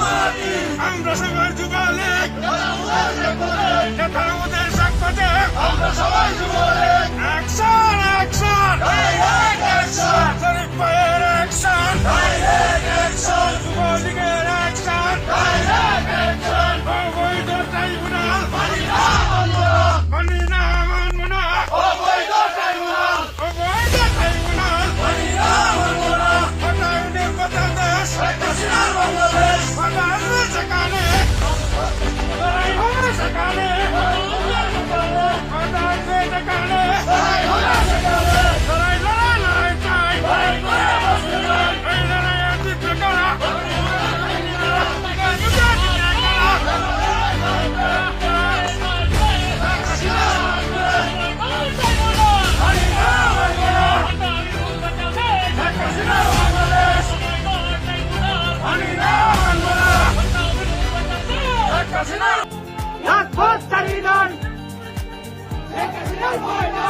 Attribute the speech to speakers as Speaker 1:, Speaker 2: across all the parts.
Speaker 1: মাটি আমরা সবার যুবলীগ। নেতা আমাদের সাক্ষতে আমরা সবাই যুবলীগ।
Speaker 2: Cowboy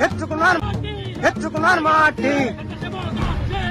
Speaker 1: হেত্রকুনার হেত্রকুনার মাটি।